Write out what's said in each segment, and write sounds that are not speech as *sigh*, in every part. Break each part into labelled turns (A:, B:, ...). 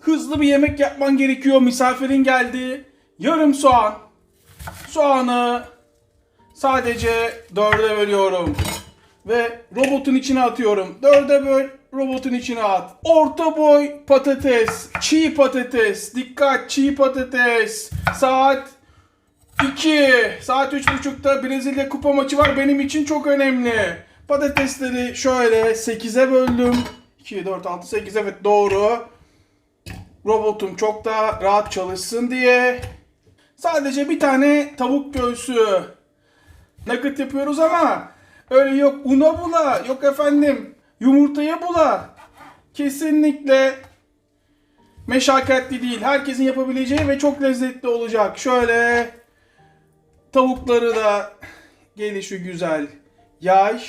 A: hızlı bir yemek yapman gerekiyor. Misafirin geldi. Yarım soğan. Soğanı sadece dörde bölüyorum. Ve robotun içine atıyorum. Dörde böl, robotun içine at. Orta boy patates, çiğ patates. Dikkat çiğ patates. Saat 2. Saat 3.30'da Brezilya kupa maçı var. Benim için çok önemli. Patatesleri şöyle 8'e böldüm. 2, 4, 6, 8 evet doğru. Robotum çok daha rahat çalışsın diye. Sadece bir tane tavuk göğsü nakit yapıyoruz ama öyle yok una bula, yok efendim yumurtaya bula. Kesinlikle meşakkatli değil. Herkesin yapabileceği ve çok lezzetli olacak. Şöyle tavukları da gelişi güzel yay.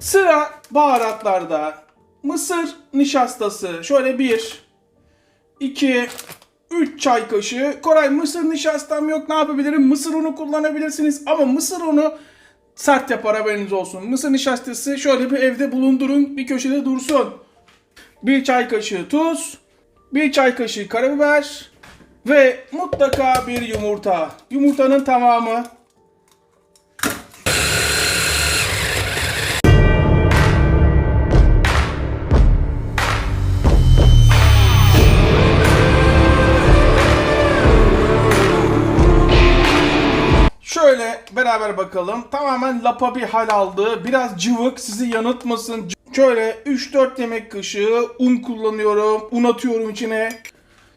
A: Sıra baharatlarda. Mısır nişastası. Şöyle bir, iki, üç çay kaşığı. Koray mısır nişastam yok ne yapabilirim? Mısır unu kullanabilirsiniz ama mısır unu sert yapar haberiniz olsun. Mısır nişastası şöyle bir evde bulundurun bir köşede dursun. Bir çay kaşığı tuz, bir çay kaşığı karabiber ve mutlaka bir yumurta. Yumurtanın tamamı. Beraber bakalım. Tamamen lapa bir hal aldı. Biraz cıvık sizi yanıltmasın. Şöyle 3-4 yemek kaşığı un kullanıyorum. Un atıyorum içine.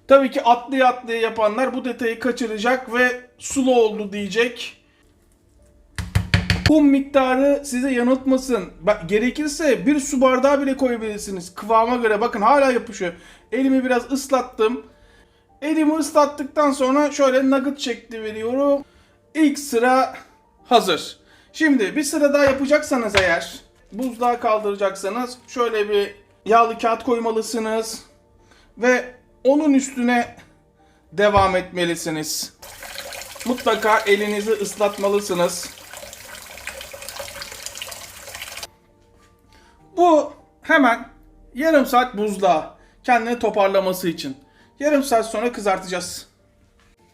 A: Tabii ki atlaya atlaya yapanlar bu detayı kaçıracak ve sulu oldu diyecek. Un miktarı size yanıltmasın. Gerekirse bir su bardağı bile koyabilirsiniz. Kıvama göre bakın hala yapışıyor. Elimi biraz ıslattım. Elimi ıslattıktan sonra şöyle nugget şekli veriyorum. İlk sıra hazır. Şimdi bir sıra daha yapacaksanız eğer buzluğa kaldıracaksanız şöyle bir yağlı kağıt koymalısınız. Ve onun üstüne devam etmelisiniz. Mutlaka elinizi ıslatmalısınız. Bu hemen yarım saat buzluğa kendini toparlaması için. Yarım saat sonra kızartacağız.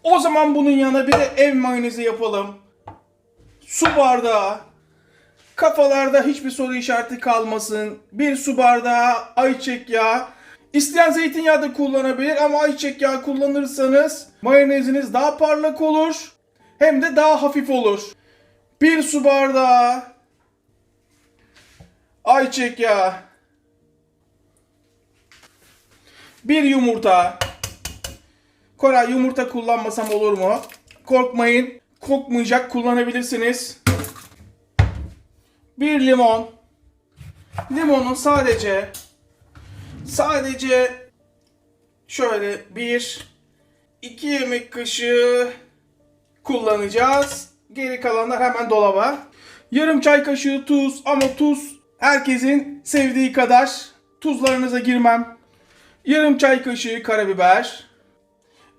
A: O zaman bunun yanına bir de ev mayonezi yapalım. Su bardağı. Kafalarda hiçbir soru işareti kalmasın. Bir su bardağı ayçiçek yağı. İsteyen zeytinyağı da kullanabilir ama ayçiçek yağı kullanırsanız mayoneziniz daha parlak olur. Hem de daha hafif olur. Bir su bardağı ayçiçek yağı. Bir yumurta. Koray yumurta kullanmasam olur mu? Korkmayın. Kokmayacak kullanabilirsiniz. Bir limon. Limonun sadece sadece şöyle bir iki yemek kaşığı kullanacağız. Geri kalanlar hemen dolaba. Yarım çay kaşığı tuz ama tuz herkesin sevdiği kadar. Tuzlarınıza girmem. Yarım çay kaşığı karabiber.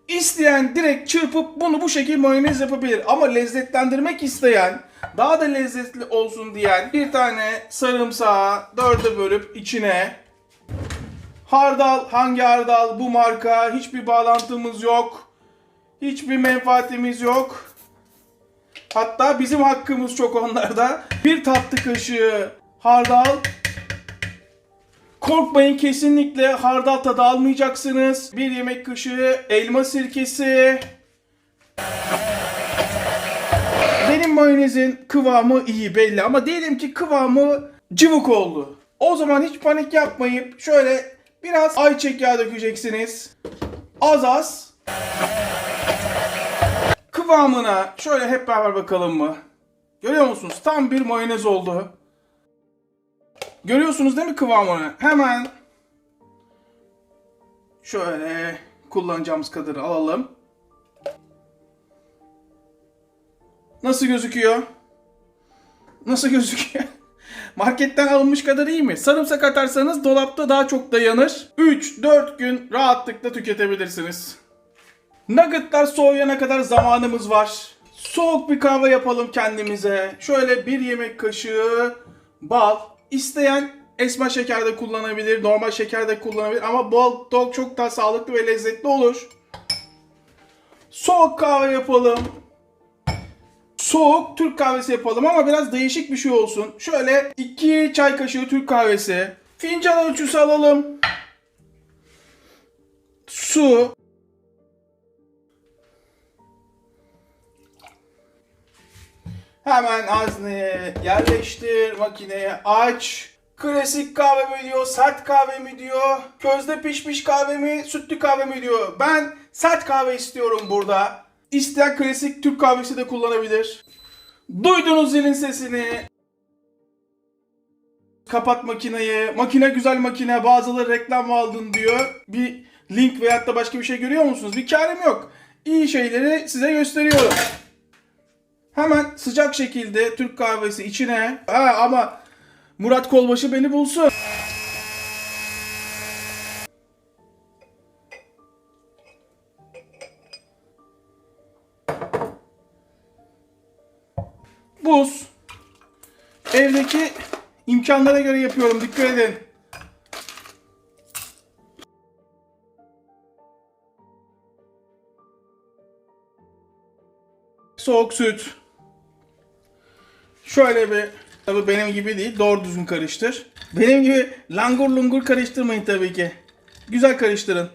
A: İsteyen direkt çırpıp bunu bu şekilde mayonez yapabilir. Ama lezzetlendirmek isteyen, daha da lezzetli olsun diyen bir tane sarımsağı dörde bölüp içine hardal, hangi hardal, bu marka, hiçbir bağlantımız yok. Hiçbir menfaatimiz yok. Hatta bizim hakkımız çok onlarda. Bir tatlı kaşığı hardal, Korkmayın kesinlikle hardal tadı almayacaksınız. Bir yemek kaşığı elma sirkesi. Benim mayonezin kıvamı iyi belli ama diyelim ki kıvamı cıvık oldu. O zaman hiç panik yapmayıp şöyle biraz ayçiçek yağı dökeceksiniz. Az az. Kıvamına şöyle hep beraber bakalım mı? Görüyor musunuz? Tam bir mayonez oldu. Görüyorsunuz değil mi kıvamını? Hemen şöyle kullanacağımız kadarı alalım. Nasıl gözüküyor? Nasıl gözüküyor? *laughs* Marketten alınmış kadar iyi mi? Sarımsak atarsanız dolapta daha çok dayanır. 3-4 gün rahatlıkla tüketebilirsiniz. Nuggetlar soğuyana kadar zamanımız var. Soğuk bir kahve yapalım kendimize. Şöyle bir yemek kaşığı bal. İsteyen Esma şeker de kullanabilir, normal şeker de kullanabilir ama bol dog çok daha sağlıklı ve lezzetli olur. Soğuk kahve yapalım. Soğuk Türk kahvesi yapalım ama biraz değişik bir şey olsun. Şöyle 2 çay kaşığı Türk kahvesi. Fincan ölçüsü alalım. Su. Hemen hazneye yerleştir, makineye aç. Klasik kahve mi diyor, sert kahve mi diyor, közde pişmiş kahve mi, sütlü kahve mi diyor. Ben sert kahve istiyorum burada. İsteyen klasik Türk kahvesi de kullanabilir. Duydunuz zilin sesini. Kapat makineyi. Makine güzel makine. Bazıları reklam aldın diyor. Bir link veyahut da başka bir şey görüyor musunuz? Bir karım yok. İyi şeyleri size gösteriyorum. Hemen sıcak şekilde Türk kahvesi içine. Ha, ama Murat Kolbaşı beni bulsun. Buz. Evdeki imkanlara göre yapıyorum. Dikkat edin. Soğuk süt. Şöyle bir tabi benim gibi değil doğru düzgün karıştır. Benim gibi langur lungur karıştırmayın tabii ki. Güzel karıştırın.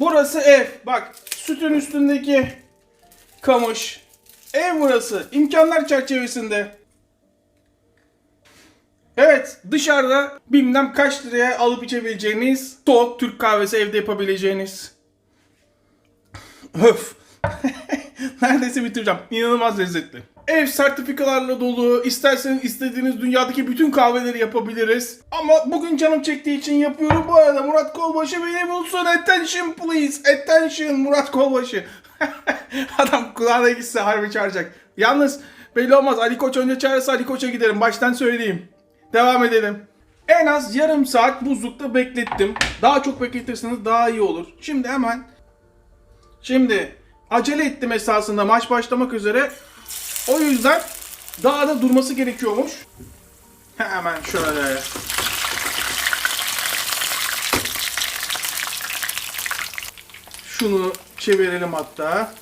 A: Burası ev. Bak sütün üstündeki kamış. Ev burası. İmkanlar çerçevesinde. Evet dışarıda bilmem kaç liraya alıp içebileceğiniz soğuk Türk kahvesi evde yapabileceğiniz. Öf. *laughs* Neredeyse bitireceğim. İnanılmaz lezzetli. Ev sertifikalarla dolu. İsterseniz istediğiniz dünyadaki bütün kahveleri yapabiliriz. Ama bugün canım çektiği için yapıyorum. Bu arada Murat Kolbaşı beni bulsun. Attention please. Attention Murat Kolbaşı. *laughs* Adam kulağına gitse harbi çağıracak. Yalnız belli olmaz. Ali Koç önce çağırırsa Ali Koç'a giderim. Baştan söyleyeyim. Devam edelim. En az yarım saat buzlukta beklettim. Daha çok bekletirseniz daha iyi olur. Şimdi hemen Şimdi acele ettim esasında maç başlamak üzere. O yüzden daha da durması gerekiyormuş. Hemen şöyle. Şunu çevirelim hatta.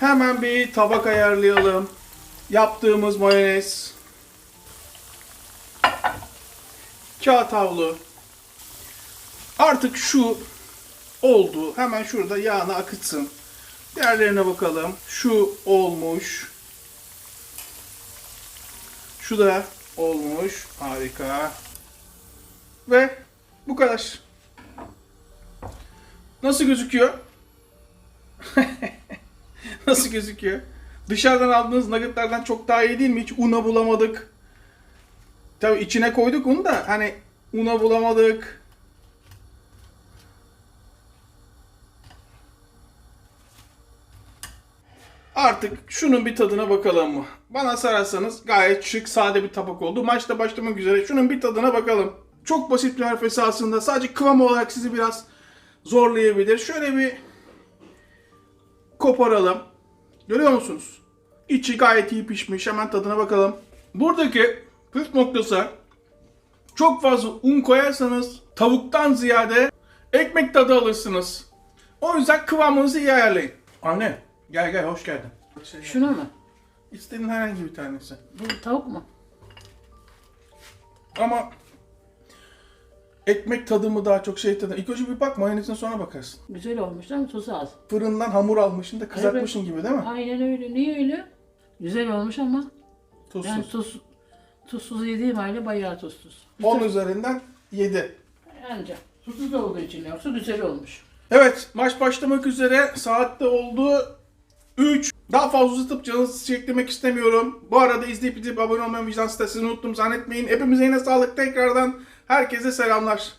A: Hemen bir tabak ayarlayalım. Yaptığımız mayonez. Kağıt havlu. Artık şu oldu. Hemen şurada yağını akıtsın. Diğerlerine bakalım. Şu olmuş. Şu da olmuş. Harika. Ve bu kadar. Nasıl gözüküyor? *laughs* Nasıl gözüküyor? Dışarıdan aldığınız nuggetlardan çok daha iyi değil mi? Hiç una bulamadık. Tabii içine koyduk unu da hani una bulamadık. Artık şunun bir tadına bakalım mı? Bana sararsanız gayet şık, sade bir tabak oldu. Maçta başlamak üzere. Şunun bir tadına bakalım. Çok basit bir harf esasında. Sadece kıvam olarak sizi biraz zorlayabilir. Şöyle bir koparalım. Görüyor musunuz? İçi gayet iyi pişmiş. Hemen tadına bakalım. Buradaki püf noktası çok fazla un koyarsanız tavuktan ziyade ekmek tadı alırsınız. O yüzden kıvamınızı iyi ayarlayın. Anne gel gel hoş geldin.
B: Şuna mı?
A: İstediğin herhangi bir tanesi.
B: Bu tavuk mu?
A: Ama ekmek tadı mı daha çok şey tadı. İlk önce bir bak mayonezine sonra bakarsın.
B: Güzel olmuş ama tuzu az.
A: Fırından hamur almışsın da kızartmışsın gibi değil mi?
B: Aynen öyle. Niye öyle? Güzel olmuş ama
A: Tuzsuz.
B: ben tuz, tuzsuz yediğim halde bayağı tuzsuz.
A: 10 üzerinden 7.
B: Anca. Tuzsuz olduğu için yoksa güzel olmuş.
A: Evet maç başlamak üzere. Saatte oldu 3. Daha fazla uzatıp canınızı çektirmek istemiyorum. Bu arada izleyip izleyip abone olmayı vicdan sitesini unuttum zannetmeyin. Hepimize yine sağlık tekrardan. Herkese selamlar.